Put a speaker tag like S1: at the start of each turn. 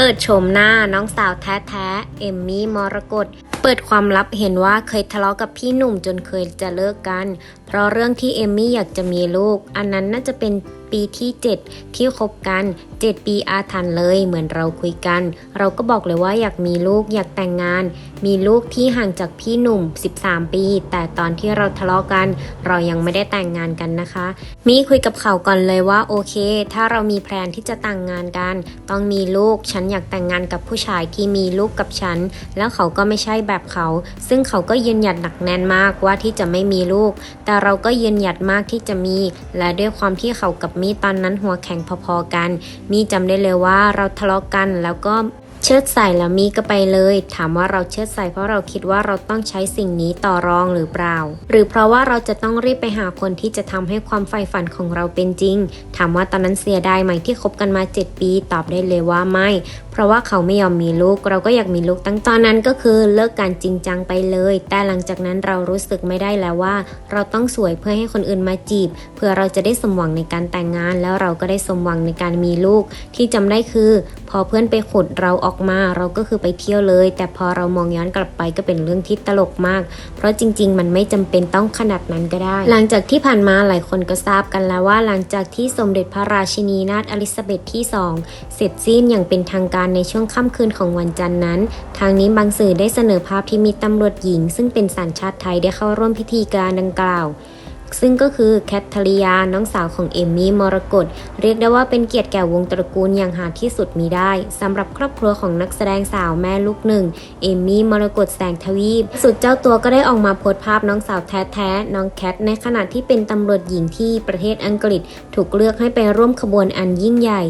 S1: เปิดโฉมหน้าน้องสาวแท้ๆ เอมมี่มรกตเปิดความลับเห็นว่าเคยทะเลาะกับพี่หนุ่มจนเคยจะเลิกกัน เพราะเรื่องที่เอมมี่อยากจะมีลูก อันนั้นน่าจะเป็นปีที่ 7 ที่คบกัน 7 ปีอาถรรพ์เลยเหมือนเราคุยกัน เราก็บอกเลยว่าอยากมีลูกอยากแต่งงาน มีลูกที่ห่างจากพี่หนุ่ม 13 ปี แต่ตอนที่เราทะเลาะกัน เรายังไม่ได้แต่งงานกันนะคะ มีคุยกับเขาก่อนเลยว่าโอเค ถ้าเรามีแพลนที่จะแต่งงานกัน ต้องมีลูกฉันอยากแต่งงานกับผู้ชายที่มีลูกกับฉัน แล้วเขาก็ไม่ใช่แบบเขา ซึ่งเขาก็ยืนหยัดหนักแน่นมากว่าที่จะไม่มีลูก แต่เราก็ยืนหยัดมากที่จะมี และด้วยความที่เขากับมีตอนนั้นหัวแข็งพอๆกัน มีจำได้เลยว่าเราทะเลาะกันแล้วก็เชิดใส่แล้วมีก็ไปเลย ถามว่าเราเชิดใส่เพราะเราคิดว่าเราต้องใช้สิ่งนี้ต่อรองหรือเปล่า หรือเพราะว่าเราจะต้องรีบไปหาคนที่จะทำให้ความใฝ่ฝันของเราเป็นจริง ถามว่าตอนนั้นเสียดายไหมที่คบกันมา 7 ปี ตอบได้เลยว่าไม่เราะว่าเขาไม่ยอมมีลูก เราก็อยากมีลูกตั้งตอนนั้นก็คือเลิกการจริงจังไปเลย แต่หลังจากนั้นเรารู้สึกไม่ได้แล้วว่า เราต้องสวยเพื่อให้คนอื่นมาจีบ เพื่อเราจะได้สมหวังในการแต่งงาน แล้วเราก็ได้สมหวังในการมีลูก ที่จำได้คือ พอเพื่อนไปขุดเราออกมา เราก็คือไปเที่ยวเลย แต่พอเรามองย้อนกลับไปก็เป็นเรื่องที่ตลกมาก เพราะจริง ๆ มันไม่จำเป็นต้องขนาดนั้นก็ได้ หลังจากที่ผ่านมาหลายคนก็ทราบกันแล้วว่า หลังจากที่สมเด็จพระราชินีนาถอลิซาเบธที่ 2 เสร็จสิ้นอย่างเป็นทางการในช่วงค่ำคืนของวันจันทร์นั้น ทางนี้บางสื่อได้เสนอภาพที่มีตำรวจหญิง ซึ่งเป็นสัญชาติไทยได้เข้าร่วมพิธีการดังกล่าว ซึ่งก็คือแคทเธอรียาน้องสาวของเอมมี่มรกตเรียกได้ว่าเป็นเกียรติแก่วงตระกูลอย่างหาที่สุดมีได้สำหรับครอบครัวของนักแสดงสาวแม่ลูกหนึ่ง เอมมี่มรกตแสงทวีปสุดเจ้าตัวก็ได้ออกมาโพสต์ภาพน้องสาวแท้ๆน้องแคทในขณะที่เป็นตำรวจหญิงที่ประเทศอังกฤษ ถูกเลือกให้ไปร่วมขบวนอันยิ่งใหญ่